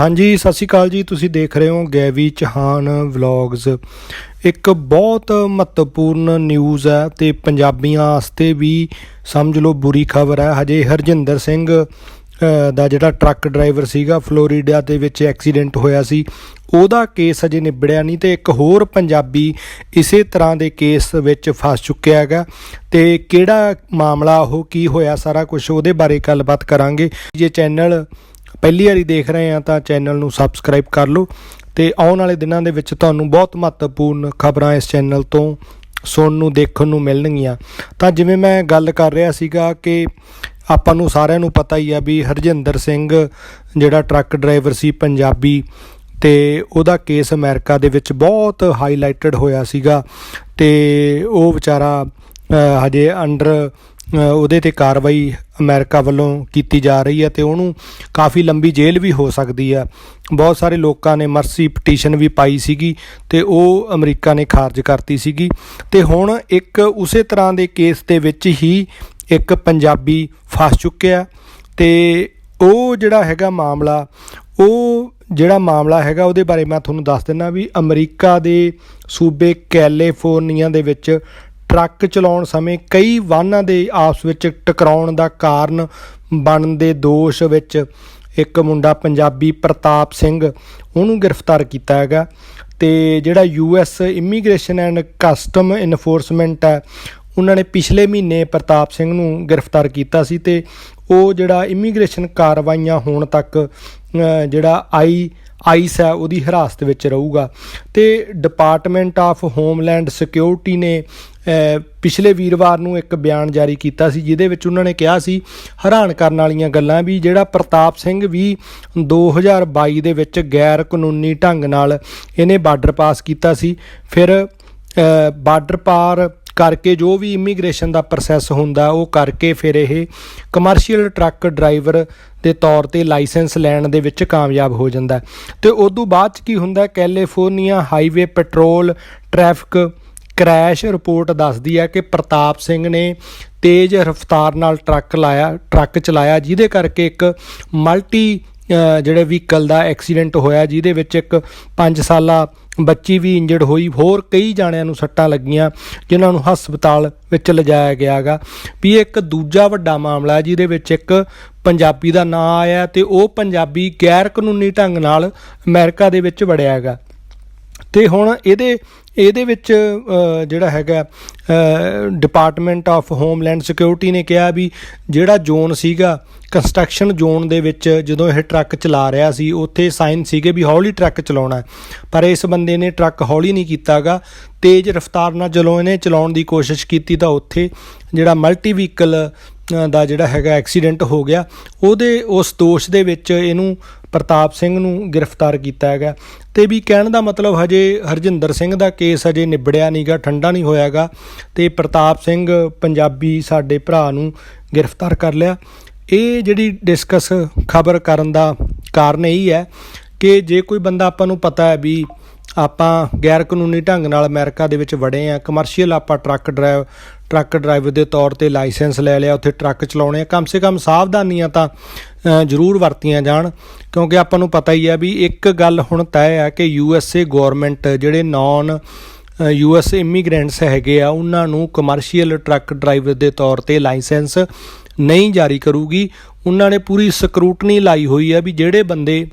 ਹਾਂਜੀ, ਸਤਿ ਸ਼੍ਰੀ ਅਕਾਲ ਜੀ। ਤੁਸੀਂ ਦੇਖ ਰਹੇ ਹੋ ਗੈਵੀ ਚਹਾਨ ਵਲੌਗਸ ਇੱਕ ਬਹੁਤ ਮਹੱਤਵਪੂਰਨ ਨਿਊਜ਼ ਹੈ ਤੇ ਪੰਜਾਬੀਆਂ ਵਾਸਤੇ ਵੀ ਸਮਝ ਲਓ ਬੁਰੀ ਖਬਰ ਹੈ। ਹਜੇ ਹਰਜਿੰਦਰ ਸਿੰਘ ਦਾ ਜਿਹੜਾ ਟਰੱਕ ਡਰਾਈਵਰ ਸੀਗਾ, ਫਲੋਰੀਡਾ ਦੇ ਵਿੱਚ ਐਕਸੀਡੈਂਟ ਹੋਇਆ ਸੀ। ਉਹਦਾ ਕੇਸ ਅਜੇ ਨਿਬੜਿਆ ਨਹੀਂ ਤੇ ਇੱਕ ਹੋਰ ਪੰਜਾਬੀ ਇਸੇ ਤਰ੍ਹਾਂ ਦੇ ਕੇਸ ਵਿੱਚ ਫਸ ਚੁੱਕਿਆ ਹੈਗਾ। ਤੇ ਕਿਹੜਾ ਮਾਮਲਾ, ਉਹ ਕੀ ਹੋਇਆ, ਸਾਰਾ ਕੁਝ ਉਹਦੇ ਬਾਰੇ ਗੱਲਬਾਤ ਕਰਾਂਗੇ। ਜੇ ਚੈਨਲ ਪਹਿਲੀ ਵਾਰੀ ਦੇਖ ਰਹੇ ਆ ਤਾਂ ਚੈਨਲ ਨੂੰ ਸਬਸਕ੍ਰਾਈਬ ਕਰ ਲਓ ਤੇ ਆਉਣ ਵਾਲੇ ਦਿਨਾਂ ਦੇ ਵਿੱਚ ਤੁਹਾਨੂੰ ਬਹੁਤ ਮਹੱਤਵਪੂਰਨ ਖਬਰਾਂ ਇਸ ਚੈਨਲ ਤੋਂ ਸੁਣਨ ਨੂੰ, ਦੇਖਣ ਨੂੰ ਮਿਲਣਗੀਆਂ। ਤਾਂ ਜਿਵੇਂ ਮੈਂ ਗੱਲ ਕਰ ਰਿਹਾ ਸੀਗਾ ਕਿ ਆਪਾਂ ਨੂੰ ਸਾਰਿਆਂ ਨੂੰ ਪਤਾ ਹੀ ਆ ਵੀ ਹਰਜਿੰਦਰ ਸਿੰਘ ਜਿਹੜਾ ਟਰੱਕ ਡਰਾਈਵਰ ਸੀ ਪੰਜਾਬੀ ਤੇ ਉਹਦਾ ਕੇਸ ਅਮਰੀਕਾ ਦੇ ਵਿੱਚ ਬਹੁਤ ਹਾਈਲਾਈਟਡ ਹੋਇਆ ਸੀਗਾ ਤੇ ਉਹ ਵਿਚਾਰਾ ਹਜੇ ਅੰਡਰ ਉਹਦੇ ਤੇ ਕਾਰਵਾਈ ਅਮਰੀਕਾ ਵੱਲੋਂ ਕੀਤੀ ਜਾ ਰਹੀ ਹੈ ਤੇ ਉਹਨੂੰ ਕਾਫੀ ਲੰਬੀ ਜੇਲ੍ਹ ਵੀ ਹੋ ਸਕਦੀ ਆ ਬਹੁਤ ਸਾਰੇ ਲੋਕਾਂ ਨੇ ਮਰਸੀ ਪਟੀਸ਼ਨ ਵੀ ਪਾਈ ਸੀਗੀ ਤੇ ਉਹ ਅਮਰੀਕਾ ਨੇ ਖਾਰਜ ਕਰਤੀ ਸੀਗੀ। ਤੇ ਹੁਣ ਇੱਕ ਉਸੇ ਤਰ੍ਹਾਂ ਦੇ ਕੇਸ ਦੇ ਵਿੱਚ ਹੀ ਇੱਕ ਪੰਜਾਬੀ ਫਸ ਚੁੱਕਿਆ ਤੇ ਉਹ ਜਿਹੜਾ ਹੈਗਾ ਮਾਮਲਾ, ਉਹ ਜਿਹੜਾ ਮਾਮਲਾ ਹੈਗਾ ਉਹਦੇ ਬਾਰੇ ਮੈਂ ਤੁਹਾਨੂੰ ਦੱਸ ਦਿੰਦਾ ਵੀ ਅਮਰੀਕਾ ਦੇ ਸੂਬੇ ਕੈਲੀਫੋਰਨੀਆ ਦੇ ਵਿੱਚ ਟਰੱਕ ਚਲਾਉਣ ਸਮੇਂ ਕਈ ਵਾਹਨਾਂ ਦੇ ਆਪਸ ਵਿੱਚ ਟਕਰਾਉਣ ਦਾ ਕਾਰਨ ਬਣਨ ਦੇ ਦੋਸ਼ ਵਿੱਚ ਇੱਕ ਮੁੰਡਾ ਪੰਜਾਬੀ ਪ੍ਰਤਾਪ ਸਿੰਘ ਉਹਨੂੰ ਗ੍ਰਿਫਤਾਰ ਕੀਤਾ ਹੈਗਾ ਤੇ ਜਿਹੜਾ US immigration and custom enforcement ਹੈ, ਉਹਨਾਂ ਨੇ ਪਿਛਲੇ ਮਹੀਨੇ ਪ੍ਰਤਾਪ ਸਿੰਘ ਨੂੰ ਗ੍ਰਿਫਤਾਰ ਕੀਤਾ ਸੀ ਤੇ ਉਹ ਜਿਹੜਾ ਇਮੀਗ੍ਰੇਸ਼ਨ ਕਾਰਵਾਈਆਂ ਹੋਣ ਤੱਕ ਜਿਹੜਾ ਆਈ, ਆਈਸ ਹੈ, ਉਹਦੀ ਹਿਰਾਸਤ ਵਿੱਚ ਰਹੂਗਾ ਤੇ ਡਿਪਾਰਟਮੈਂਟ ਆਫ ਹੋਮਲੈਂਡ ਸਿਕਿਉਰਿਟੀ ਨੇ ਪਿਛਲੇ ਵੀਰਵਾਰ ਨੂੰ ਇੱਕ ਬਿਆਨ ਜਾਰੀ ਕੀਤਾ ਸੀ ਜਿਹਦੇ ਵਿੱਚ ਉਹਨਾਂ ਨੇ ਕਿਹਾ ਸੀ ਹੈਰਾਨ ਕਰਨ ਵਾਲੀਆਂ ਗੱਲਾਂ ਵੀ ਜਿਹੜਾ ਪ੍ਰਤਾਪ ਸਿੰਘ ਵੀ 2022 ਦੇ ਵਿੱਚ ਗੈਰ ਕਾਨੂੰਨੀ ਢੰਗ ਨਾਲ ਇਹਨੇ ਬਾਰਡਰ ਪਾਸ ਕੀਤਾ ਸੀ ਫਿਰ ਅ, ਬਾਰਡਰ ਪਾਰ ਕਰਕੇ ਜੋ ਵੀ ਇਮੀਗ੍ਰੇਸ਼ਨ ਦਾ ਪ੍ਰੋਸੈਸ ਹੁੰਦਾ ਉਹ ਕਰਕੇ ਫਿਰ ਇਹ ਕਮਰਸ਼ੀਅਲ ਟਰੱਕ ਡਰਾਈਵਰ ਦੇ ਤੌਰ ਤੇ ਲਾਇਸੈਂਸ ਲੈਣ ਦੇ ਵਿੱਚ ਕਾਮਯਾਬ ਹੋ ਜਾਂਦਾ ਹੈ। ਤੇ ਤੋਂ ਬਾਅਦ ਚ ਕੀ ਹੁੰਦਾ California highway patrol traffic crash report ਦੱਸਦੀ ਹੈ ਕਿ ਪ੍ਰਤਾਪ ਸਿੰਘ ਨੇ ਤੇਜ਼ ਰਫ਼ਤਾਰ ਨਾਲ ਟਰੱਕ ਲਾਇਆ, ਟਰੱਕ ਚਲਾਇਆ, ਜਿਹਦੇ ਕਰਕੇ ਇੱਕ ਮਲਟੀ ਜਿਹੜੇ ਵਹੀਕਲ ਦਾ ਐਕਸੀਡੈਂਟ ਹੋਇਆ, ਜਿਹਦੇ ਵਿੱਚ ਇੱਕ 5 ਸਾਲਾ ਬੱਚੀ ਵੀ ਇੰਜਰਡ ਹੋਈ, ਹੋਰ ਕਈ ਜਾਣਿਆਂ ਨੂੰ ਸੱਟਾਂ ਲੱਗੀਆਂ, ਜਿਨ੍ਹਾਂ ਨੂੰ ਹਸਪਤਾਲ ਵਿੱਚ ਲਿਜਾਇਆ ਗਿਆਗਾ। ਵੀ ਇਹ ਇੱਕ ਦੂਜਾ ਵੱਡਾ ਮਾਮਲਾ ਜਿਹਦੇ ਵਿੱਚ ਇੱਕ ਪੰਜਾਬੀ ਦਾ ਨਾਂ ਆਇਆ ਤੇ ਉਹ ਪੰਜਾਬੀ ਗੈਰ ਕਾਨੂੰਨੀ ਢੰਗ ਨਾਲ ਅਮਰੀਕਾ ਦੇ ਵਿੱਚ ਵੜਿਆ ਹੈਗਾ। ਤੇ ਹੁਣ ਇਹਦੇ ਇਹਦੇ ਵਿੱਚ ਜਿਹੜਾ ਹੈਗਾ ਡਿਪਾਰਟਮੈਂਟ ਆਫ ਹੋਮਲੈਂਡ ਸਿਕਿਉਰਿਟੀ ਨੇ ਕਿਹਾ ਵੀ ਜਿਹੜਾ ਜ਼ੋਨ ਸੀਗਾ ਕੰਸਟਰਕਸ਼ਨ ਜ਼ੋਨ ਦੇ ਵਿੱਚ ਜਦੋਂ ਇਹ ਟਰੱਕ ਚਲਾ ਰਿਹਾ ਸੀ, ਉੱਥੇ ਸਾਈਨ ਸੀਗੇ ਵੀ ਹੌਲੀ ਟਰੱਕ ਚਲਾਉਣਾ ਪਰ ਇਸ ਬੰਦੇ ਨੇ ਟਰੱਕ ਹੌਲੀ ਨਹੀਂ ਕੀਤਾਗਾ। ਤੇਜ਼ ਰਫ਼ਤਾਰ ਨਾਲ ਜਦੋਂ ਇਹਨੇ ਚਲਾਉਣ ਦੀ ਕੋਸ਼ਿਸ਼ ਕੀਤੀ ਤਾਂ ਉੱਥੇ ਜਿਹੜਾ ਮਲਟੀ ਵਹੀਕਲ ਦਾ ਜਿਹੜਾ ਹੈਗਾ ਐਕਸੀਡੈਂਟ ਹੋ ਗਿਆ। ਉਹਦੇ, ਉਸ ਦੋਸ਼ ਦੇ ਵਿੱਚ ਇਹਨੂੰ ਪ੍ਰਤਾਪ ਸਿੰਘ ਨੂੰ ਗ੍ਰਿਫਤਾਰ ਕੀਤਾ ਹੈਗਾ। ਤੇ ਵੀ ਕਹਿਣ ਦਾ ਮਤਲਬ ਹਜੇ ਹਰਜਿੰਦਰ ਸਿੰਘ ਦਾ ਕੇਸ ਹਜੇ ਨਿਬੜਿਆ ਨਹੀਂਗਾ ਠੰਡਾ ਨਹੀਂ ਹੋਇਆਗਾ ਤੇ ਪ੍ਰਤਾਪ ਸਿੰਘ ਪੰਜਾਬੀ ਸਾਡੇ ਭਰਾ ਨੂੰ ਗ੍ਰਿਫਤਾਰ ਕਰ ਲਿਆ। ਇਹ ਜਿਹੜੀ ਡਿਸਕਸ ਖਬਰ ਕਰਨ ਦਾ ਕਾਰਨ ਇਹ ਹੈ ਕਿ ਜੇ ਕੋਈ ਬੰਦਾ ਆਪਾਂ ਨੂੰ ਪਤਾ ਹੈ ਵੀ ਆਪਾਂ ਗੈਰ ਕਾਨੂੰਨੀ ਢੰਗ ਨਾਲ ਅਮਰੀਕਾ ਦੇ ਵਿੱਚ ਵੜੇ ਆ। ਕਮਰਸ਼ੀਅਲ ਆਪਾਂ ਟਰੱਕ ਡਰਾਈਵ ਟਰੱਕ ਡਰਾਈਵਰ ਦੇ ਤੌਰ ਤੇ ਲਾਇਸੈਂਸ ਲੈ ਲਿਆ, ਉੱਥੇ ਟਰੱਕ ਚਲਾਉਣੇ ਆ। ਕਮ ਸੇ ਕਮ ਸਾਵਧਾਨੀਆਂ ਤਾਂ ਜ਼ਰੂਰ ਵਰਤੀਆਂ ਜਾਣ, ਕਿਉਂਕਿ ਆਪਾਂ ਨੂੰ ਪਤਾ ਹੀ ਆ ਵੀ ਇੱਕ ਗੱਲ ਹੁਣ ਤੈਅ ਆ ਕਿ ਯੂ ਐਸ ਏ ਗਵਰਨਮੈਂਟ ਜਿਹੜੇ ਨਾਨ ਯੂ ਐਸ ਇਮੀਗ੍ਰੈਂਟਸ ਹੈਗੇ ਆ, ਉਹਨਾਂ ਨੂੰ ਕਮਰਸ਼ੀਅਲ ਟਰੱਕ ਡਰਾਈਵਰ ਦੇ ਤੌਰ ਤੇ ਲਾਇਸੈਂਸ ਨਹੀਂ ਜਾਰੀ ਕਰੂਗੀ। ਉਹਨਾਂ ਨੇ ਪੂਰੀ ਸਕਰੂਟਨੀ ਲਾਈ ਹੋਈ ਆ ਵੀ ਜਿਹੜੇ ਬੰਦੇ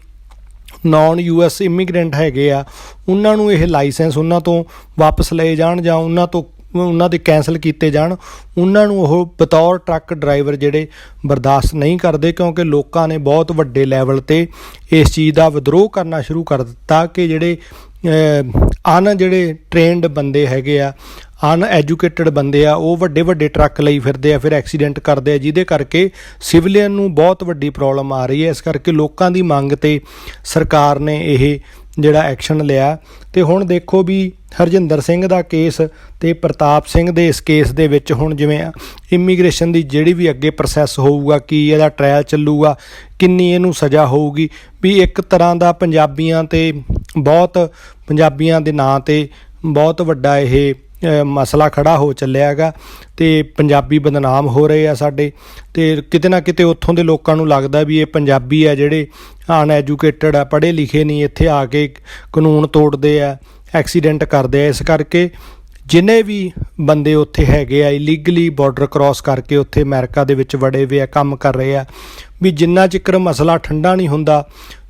ਨਾਨ ਯੂਐਸ ਇਮੀਗ੍ਰੈਂਟ ਹੈਗੇ ਆ, ਉਹਨਾਂ ਨੂੰ ਇਹ ਲਾਇਸੈਂਸ ਉਹਨਾਂ ਤੋਂ ਵਾਪਸ ਲਏ ਜਾਣ ਜਾਂ ਉਹਨਾਂ ਤੋਂ, ਉਹਨਾਂ ਦੇ ਕੈਨਸਲ ਕੀਤੇ ਜਾਣ, ਉਹਨਾਂ ਨੂੰ ਉਹ ਬਤੌਰ ਟਰੱਕ ਡਰਾਈਵਰ ਜਿਹੜੇ ਬਰਦਾਸ਼ਤ ਨਹੀਂ ਕਰਦੇ ਕਿਉਂਕਿ ਲੋਕਾਂ ਨੇ ਬਹੁਤ ਵੱਡੇ ਲੈਵਲ ਤੇ ਇਸ ਚੀਜ਼ ਦਾ ਵਿਦਰੋਹ ਕਰਨਾ ਸ਼ੁਰੂ ਕਰ ਦਿੱਤਾ ਕਿ ਜਿਹੜੇ ਅਨ ਜਿਹੜੇ ਟ੍ਰੇਨਡ ਬੰਦੇ ਹੈਗੇ ਆ ਅਨਐਜੂਕੇਟਡ ਬੰਦੇ ਆ, ਉਹ ਵੱਡੇ ਵੱਡੇ ਟਰੱਕ ਲਈ ਫਿਰਦੇ ਆ, ਫਿਰ ਐਕਸੀਡੈਂਟ ਕਰਦੇ ਆ, ਜਿਹਦੇ ਕਰਕੇ ਸਿਵਲੀਅਨ ਨੂੰ ਬਹੁਤ ਵੱਡੀ ਪ੍ਰੋਬਲਮ ਆ ਰਹੀ ਹੈ। ਇਸ ਕਰਕੇ ਲੋਕਾਂ ਦੀ ਮੰਗ ਤੇ ਸਰਕਾਰ ਨੇ ਇਹ ਜਿਹੜਾ ਐਕਸ਼ਨ ਲਿਆ। ਤੇ ਹੁਣ ਦੇਖੋ ਵੀ ਹਰਜਿੰਦਰ ਸਿੰਘ ਦਾ ਕੇਸ ਤੇ ਪ੍ਰਤਾਪ ਸਿੰਘ ਦੇ ਇਸ ਕੇਸ ਦੇ ਵਿੱਚ ਹੁਣ ਜਿਵੇਂ ਇਮੀਗ੍ਰੇਸ਼ਨ ਦੀ ਜਿਹੜੀ ਵੀ ਅੱਗੇ ਪ੍ਰੋਸੈਸ ਹੋਊਗਾ, ਕੀ ਇਹਦਾ ਟ੍ਰਾਇਲ ਚੱਲੂਗਾ, ਕਿੰਨੀ ਇਹਨੂੰ ਸਜ਼ਾ ਹੋਊਗੀ, ਵੀ ਇੱਕ ਤਰ੍ਹਾਂ ਦਾ ਪੰਜਾਬੀਆਂ ਤੇ ਬਹੁਤ, ਪੰਜਾਬੀਆਂ ਦੇ ਨਾਂ ਤੇ ਬਹੁਤ ਵੱਡਾ ਇਹ ਮਸਲਾ ਖੜਾ ਹੋ ਚੱਲਿਆ ਹੈਗਾ ਤੇ ਪੰਜਾਬੀ ਬਦਨਾਮ ਹੋ ਰਹੇ ਆ ਸਾਡੇ ਤੇ ਕਿਤੇ ਨਾ ਕਿਤੇ ਉੱਥੋਂ ਦੇ ਲੋਕਾਂ ਨੂੰ ਲੱਗਦਾ ਵੀ ਇਹ ਪੰਜਾਬੀ ਆ ਜਿਹੜੇ ਅਨਐਜੂਕੇਟਡ ਆ, ਪੜ੍ਹੇ ਲਿਖੇ ਨਹੀਂ, ਇੱਥੇ ਆ ਕੇ ਕਾਨੂੰਨ ਤੋੜਦੇ ਆ ਐਕਸੀਡੈਂਟ ਕਰਦੇ ਆ। ਇਸ ਕਰਕੇ ਜਿਨੇ ਵੀ ਬੰਦੇ ਉੱਥੇ ਹੈਗੇ ਆ ਇਲੀਗਲੀ ਬਾਰਡਰ ਕ੍ਰਾਸ ਕਰਕੇ ਉੱਥੇ ਅਮਰੀਕਾ ਦੇ ਵਿੱਚ ਵੜੇ ਹੋਏ ਆ, ਕੰਮ ਕਰ ਰਹੇ ਆ, ਵੀ ਜਿੰਨਾ ਚਿਕਰ ਮਸਲਾ ਠੰਡਾ ਨਹੀਂ ਹੁੰਦਾ,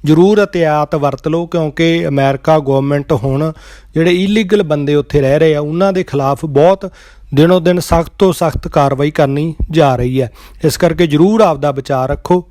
ਜ਼ਰੂਰ ਇhtiyਾਤ ਵਰਤ ਲਓ, ਕਿਉਂਕਿ ਅਮਰੀਕਾ ਗਵਰਨਮੈਂਟ ਹੁਣ ਜਿਹੜੇ ਇਲੀਗਲ ਬੰਦੇ ਉੱਥੇ ਰਹਿ ਰਹੇ ਆ, ਉਹਨਾਂ ਦੇ ਖਿਲਾਫ ਬਹੁਤ ਦਿਨੋ ਦਿਨ ਸਖਤ ਤੋਂ ਸਖਤ ਕਾਰਵਾਈ ਕਰਨੀ ਜਾ ਰਹੀ ਹੈ ਇਸ ਕਰਕੇ ਜ਼ਰੂਰ ਆਪਦਾ ਵਿਚਾਰ ਰੱਖੋ।